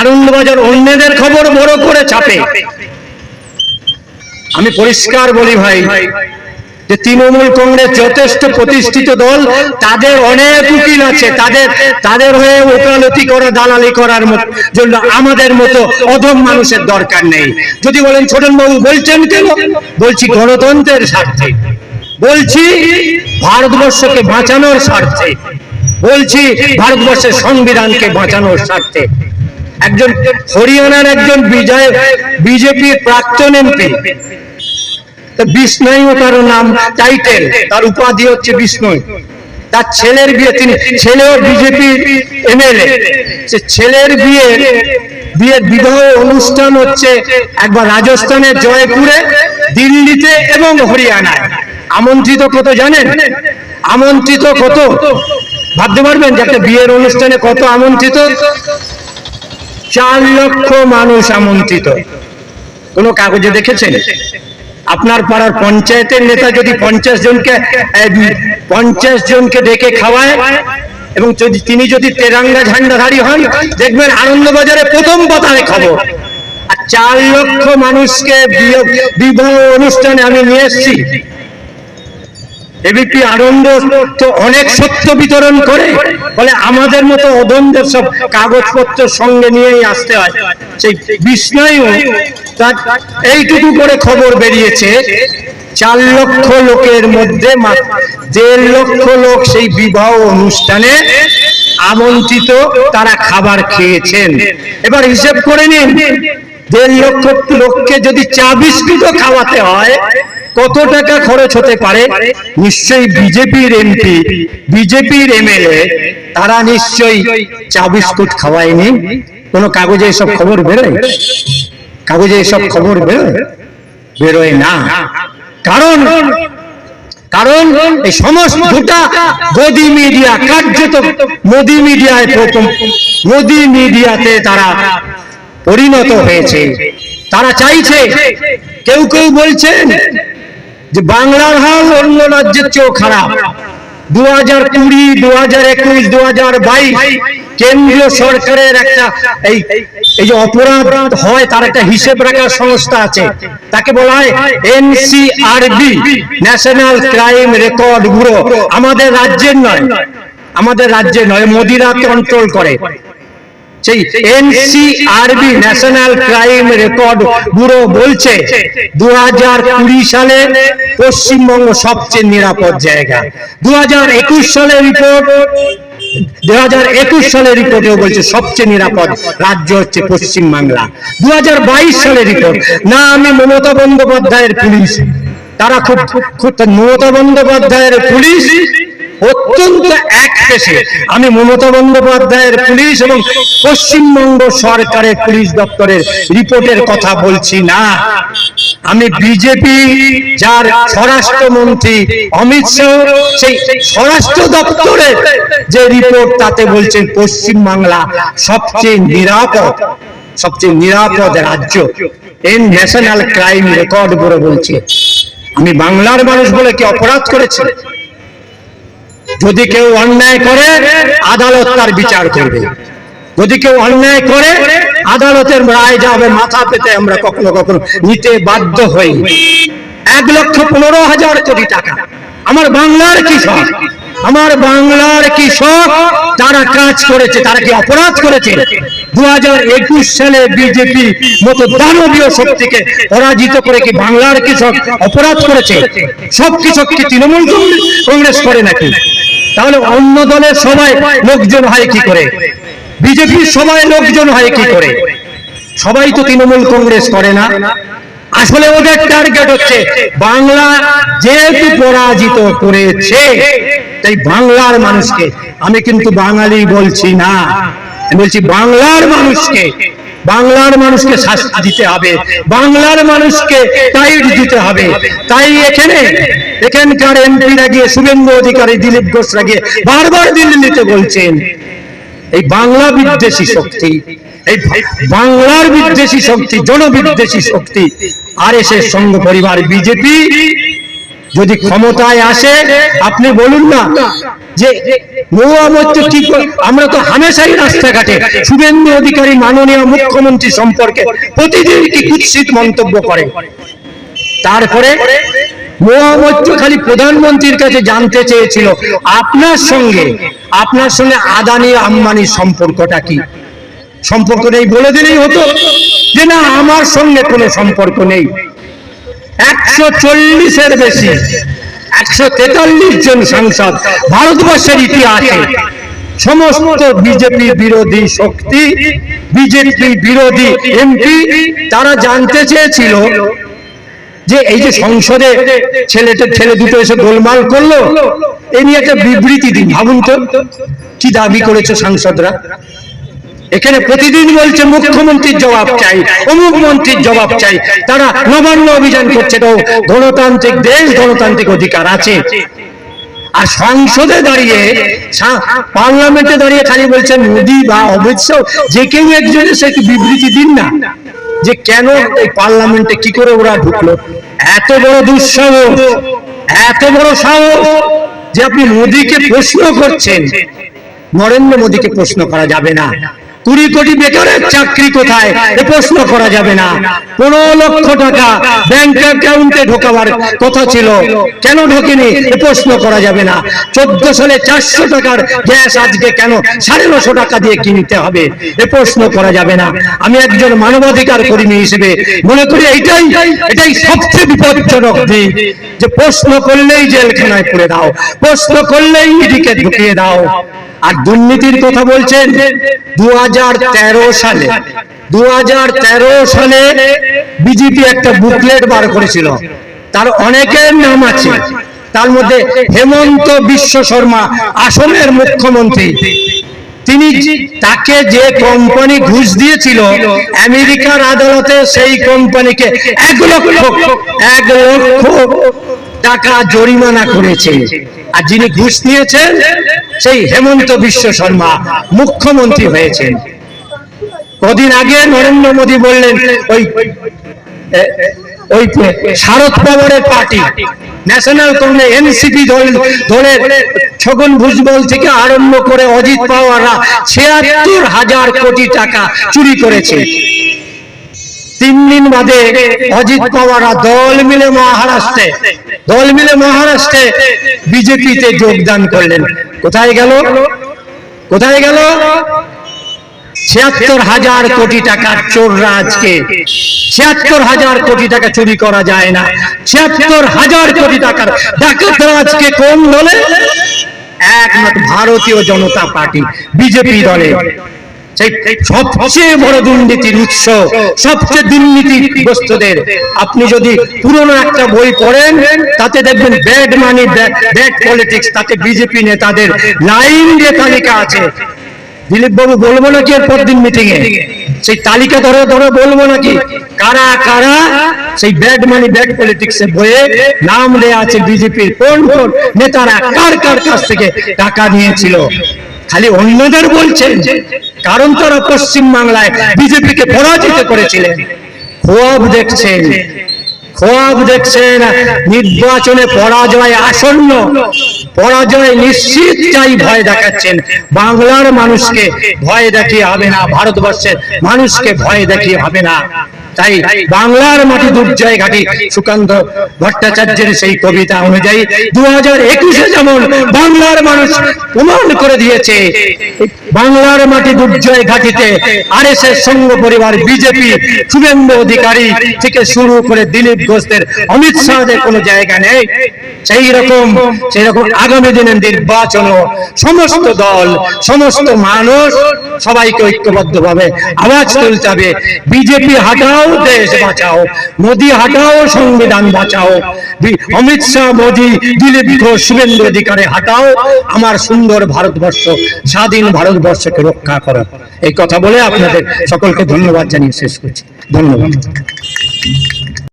আনন্দবাজার অন্যদের খবর বড় করে ছাপে আমি পরিষ্কার বলি ভাই, যে তৃণমূল কংগ্রেস যথেষ্ট প্রতিষ্ঠিত দল, তাদের অনেক উকিল আছে, তাদের তাদের হয়ে ওকালতি করা, দালালি করার জন্য আমাদের মতো অধম মানুষের দরকার নেই। যদি বলেন ছোটন বাবু বলছেন কেন? বলছি, গণতন্ত্রের স্বার্থে। বলছি, ভারতবর্ষকে বাঁচানোর স্বার্থে। বলছি, ভারতবর্ষের সংবিধানকে বাঁচানোর স্বার্থে। একজন হরিয়ানার একজন বিজয়, বিজেপির প্রাক্তন এমপি। বিষ্ণু তার নাম টাইটেল, তার উপাধি হচ্ছে বিষ্ণু তার ছেলের বিয়ে, তিনি ছেলেও বিজেপি এমএলএ। সে ছেলের বিয়ে, বিয়ের বিবাহ অনুষ্ঠান হচ্ছে একবার রাজস্থানের জয়পুরে, দিল্লিতে এবং হরিয়ানায়। আমন্ত্রিত কত জানেন? আমন্ত্রিত কত? ভাবতে পারবেন যে একটা বিয়ের অনুষ্ঠানে কত আমন্ত্রিত? চার লক্ষ মানুষ আমন্ত্রিত। কোনো কাগজে দেখেছেন? আপনার পাড়ার পঞ্চায়েতের নেতা যদি পঞ্চাশ জনকে পঞ্চাশ জনকে ডেকে খাওয়ায় এবং যদি তিনি যদি তেরাঙ্গা ঝান্ডাধারী হন, দেখবেন আনন্দবাজারে প্রথম পাতায় খবর। আর চার লক্ষ মানুষকে বিবাহ অনুষ্ঠানে আমি নিয়ে এসেছি। এবিপি আনন্দ তো অনেক সত্য বিতরণ করে। বলে আমাদের মতো অধমদের সব কাগজপত্র সঙ্গে নিয়েই আসতে হয়। সেই বিষ্ণয় তার এইটুকু করে খবর বেরিয়েছে, চার লক্ষ লোকের মধ্যে দেড় লক্ষ লোক সেই বিবাহ অনুষ্ঠানে আমন্ত্রিত, তারা খাবার খেয়েছেন। এবার হিসেব করে নিন, দেড় লক্ষ লোককে যদি চা বিস্কুটও খাওয়াতে হয় কত টাকা খরচ হতে পারে? নিশ্চয়ই বিজেপির এমপি, বিজেপির এমএলএ, তারা নিশ্চয়ই চা বিস্কুট খাওয়ায়নি। কোনো কাগজে এসব খবর বেরোয়? কাগজে এসব খবর বেরোয়? বেরোয় না। কারণ কারণ এই সমস্ত গোটা মিডিয়া, কার্যত মোদি মিডিয়ায় প্রথম। মোদি মিডিয়াতে তারা পরিণত হয়েছে। তারা চাইছে, কেউ কেউ বলছেন যে বাংলার হাল অন্য রাজ্যের চেয়েও খারাপ। দু হাজার কুড়ি দু হাজার একুশ দু হাজার বাইশ কেন্দ্রীয় সরকারের একটা এই এই যে অপরাধ হয়, তার একটা হিসেব রাখার সংস্থা আছে। তাকে বলা হয় NCRB, national crime record bureau. আমাদের রাজ্যের নয়, আমাদের রাজ্যে নয়, মোদিরা কন্ট্রোল করে। সেই NCRB national crime record bureau বলছে দু হাজার কুড়ি সালে পশ্চিমবঙ্গ সবচেয়ে নিরাপদ জায়গা। দু সালের রিপোর্ট দু হাজার একুশ সালের রিপোর্টেও বলছে সবচেয়ে নিরাপদ রাজ্য হচ্ছে পশ্চিমবাংলা দু হাজার বাইশ সালের রিপোর্ট, না, আমি মমতা বন্দ্যোপাধ্যায়ের পুলিশ। তারা খুব খুব, মমতা বন্দ্যোপাধ্যায়ের পুলিশ অত্যন্ত এক পেশে আমি মমতা বন্দ্যোপাধ্যায়ের পুলিশ এবং পশ্চিমবঙ্গ সরকারের পুলিশ দপ্তরের রিপোর্টের কথা বলছি না। আমি বিজেপি, যার স্বরাষ্ট্রমন্ত্রী অমিত শাহ, সেই স্বরাষ্ট্র দপ্তরের যে রিপোর্ট, তাতে বলছেন পশ্চিমবাংলা সবচেয়ে নিরাপদ সবচেয়ে নিরাপদ রাজ্য। এন ন্যাশনাল ক্রাইম রেকর্ড বলে বলছে। আমি বাংলার মানুষ বলে কি অপরাধ করেছে? যদি কেউ অন্যায় করে, আদালত তার বিচার করবে। যদি কেউ অন্যায় করে, আদালতের রায় যাবে মাথা পেতে আমরা কখনো কখনো নিতে বাধ্য হই। এক লক্ষ পনেরো হাজার কোটি টাকা। আমার বাংলার কৃষক, আমার বাংলার কৃষক তারা কাজ করেছে, তারা কি অপরাধ করেছে? দু হাজার একুশ সালে বিজেপি মতো দানবীয় শক্তিকে পরাজিত করে কি বাংলার কৃষক অপরাধ করেছে? সব কৃষক কি তৃণমূল কংগ্রেস করে নাকি? তাহলে অন্য দলের সবাই লোকজন হয় কি করে? বিজেপির সবাই লোকজন হয় কি করে? সবাই তো তৃণমূল কংগ্রেস করে না। আসলে ওদের টার্গেট হচ্ছে বাংলা যেহেতু পরাজিত করেছে, তাই বাংলার মানুষকে, আমি কিন্তু বাঙালি বলছি না, আমি বলছি বাংলার মানুষকে বাংলার মানুষকে শাস্তি দিতে হবে, বাংলার মানুষকে টাইট দিতে হবে। তাই এখানে এখানকার এমপিরা গিয়ে শুভেন্দু অধিকারী দিলীপ ঘোষরা গিয়ে বারবার দিল্লিতে বলছেন, এই বাংলা বিদ্বেষী শক্তি, এই বাংলার বিদ্বেষী শক্তি, জনবিদ্বেষী শক্তি আর এসে সংঘ পরিবার, বিজেপি যদি ক্ষমতায় আসে, আপনি বলুন না যে আমরা তো হামেশাই রাস্তাঘাটে শুভেন্দু অধিকারী মাননীয় মুখ্যমন্ত্রী সম্পর্কে প্রতিদিন কি কুৎসিত মন্তব্য করে তারপরে মহামৈত্র খালি প্রধানমন্ত্রীর কাছে জানতে চেয়েছিল। আপনার সঙ্গে আপনার সঙ্গে আদানি আম্বানির সম্পর্কটা কি? সম্পর্ক নেই বলে দিলেই হতো যে না, আমার সঙ্গে কোনো সম্পর্ক নেই। একশো চল্লিশের বেশি, একশো তেতাল্লিশ জন সাংসদ ভারতবর্ষের ইতিহাসে। সমস্ত বিজেপি বিরোধী শক্তি, বিজেপি বিরোধী এমপি, তারা জানতে চেয়েছিল যে এই যে সংসদে ছেলেটা ছেলে দুটো এসে গোলমাল করল এ নিয়ে একটা বিবৃতি দিন। ভাবুন তো কি দাবি করেছে সাংসদরা? এখানে প্রতিদিন বলছে মুখ্যমন্ত্রীর জবাব চাই অমুক মন্ত্রীর জবাব চাই। তারা নবান্ন অভিযান করছে তো গণতান্ত্রিক দেশ গণতান্ত্রিক অধিকার আছে। আর সংসদে দাঁড়িয়ে পার্লামেন্টে দাঁড়িয়ে খালি বলছেন মোদি বা অমিত শাহ যে কেউ একজন একটু বিবৃতি দিন না। যে কেন এই পার্লামেন্টে কি করে ওরা ঢুকলো? এত বড় দুঃসাহস, এত বড় সাহস যে আপনি মোদীকে প্রশ্ন করছেন। নরেন্দ্র মোদীকে প্রশ্ন করা যাবে না। কুড়ি কোটি বেকারের চাকরি কোথায়? এ প্রশ্ন করা যাবে না। পনেরো লক্ষ টাকা ব্যাংক অ্যাকাউন্টে ঢোকাবার কথা ছিল। কেন ঢোকেনি? এ প্রশ্ন করা যাবে না। চোদ্দ সালে চারশো টাকার গ্যাস আজকে কেন সাড়ে নশো টাকা দিয়ে কিনতে হবে? এ প্রশ্ন করা যাবে না। আমি একজন মানবাধিকার কর্মী হিসেবে মনে করি এইটাই, এটাই সবচেয়ে বিপজ্জনক দিক। যে প্রশ্ন করলেই জেলখানায় পুরে দাও, প্রশ্ন করলেই ইডিকে ঢুকিয়ে দাও। আর দুর্নীতির কথা বলছেন দু সালে। দু সালে বিজেপি একটা বুকলেট বার করেছিল। তার অনেকের নাম আছে। তার মধ্যে হেমন্ত বিশ্ব শর্মা আসামের মুখ্যমন্ত্রী। তিনি তাকে যে কোম্পানি ঘুষ দিয়েছিল, আমেরিকার আদালতে সেই কোম্পানিকে এক লক্ষ এক লক্ষ টাকা জরিমানা করেছে। আর যিনি ঘুষ নিয়েছেন, সেই হেমন্ত বিশ্ব শর্মা মুখ্যমন্ত্রী হয়েছেন। কদিন আগে নরেন্দ্র মোদী বললেন, ওই ওই শারদ পাওয়ারের পার্টি, ন্যাশনাল কংগ্রেস, এনসিপি দল, দলের ছগন ভুজবল থেকে আরম্ভ করে অজিত পাওয়াররা ছিয়াত্তর হাজার কোটি টাকা চুরি করেছে। তিন দিন বাদে অজিত পাওয়াররা দল মিলে মহারাষ্ট্রে, দল মিলে মহারাষ্ট্রে বিজেপিতে যোগদান করলেন। কোথায় গেল? কোথায় গেল? ছিয়াত্তর হাজার কোটি টাকার চোররা আজকে ছিয়াত্তর হাজার কোটি টাকা চুরি করা যায় না। ছিয়াত্তর হাজার কোটি টাকার ডাকাতরা আজকে কোন দলে? একমাত্র ভারতীয় জনতা পার্টি, বিজেপি দলে। আপনি যদি একটা বই পড়েন, তাতে দেখবেন ব্যাড মানি ব্যাড পলিটিক্স তাতে বিজেপি নেতাদের লাইন দিয়ে তালিকা আছে। দিলীপ বাবু বলব নাকি মিটিং এ? সেই তালিকা ধরে ধরে বলব নাকি? কারা কারা সেই ব্যাড মানি ব্যাড পলিটিক্স এর বইয়ে নাম দেয়া আছে বিজেপির কোন কোন নেতারা কার কার কাছ থেকে টাকা নিয়েছিল? খালি অন্যদের বলছেন কারণ তারা পশ্চিম বাংলায় বিজেপিকে পরাজিত করেছিলেন। খোয়াব দেখছেন খোয়াব দেখছেন নির্বাচনে পরাজয় আসন্ন। পরাজয় নিশ্চিত চাই ভয় দেখাচ্ছেন। বাংলার মানুষকে ভয় দেখিয়ে হবে না, ভারতবর্ষের মানুষকে ভয় দেখিয়ে হবে না। তাই বাংলার মাটি দুর্জয় ঘাটি সুকান্ত ভট্টাচার্যের সেই কবিতা অনুযায়ী দু হাজার একুশে যেমন বাংলার মানুষ প্রমাণ করে দিয়েছে বাংলার মাটি দুর্জয় ঘাটিতে আর এস এস সংঘ পরিবার বিজেপি শুভেন্দু অধিকারী থেকে শুরু করে দিলীপ ঘোষদের অমিত শাহদের কোনো জায়গা নেই। সেই রকম সেই রকম আগামী দিনের নির্বাচন সমস্ত দল, সমস্ত মানুষ সবাইকে ঐক্যবদ্ধ ভাবে আওয়াজ তুলতে হবে বিজেপি হাটাও, দেশ বাঁচাও, মোদি হাটাও, সংবিধান বাঁচাও। অমিত শাহ, মোদি, দিলীপ ঘোষ, শুভেন্দু অধিকারে হাটাও, আমার সুন্দর ভারতবর্ষ, স্বাধীন ভারতবর্ষকে রক্ষা করো। এই কথা বলে আপনাদের সকলকে ধন্যবাদ জানিয়ে শেষ করছি। ধন্যবাদ।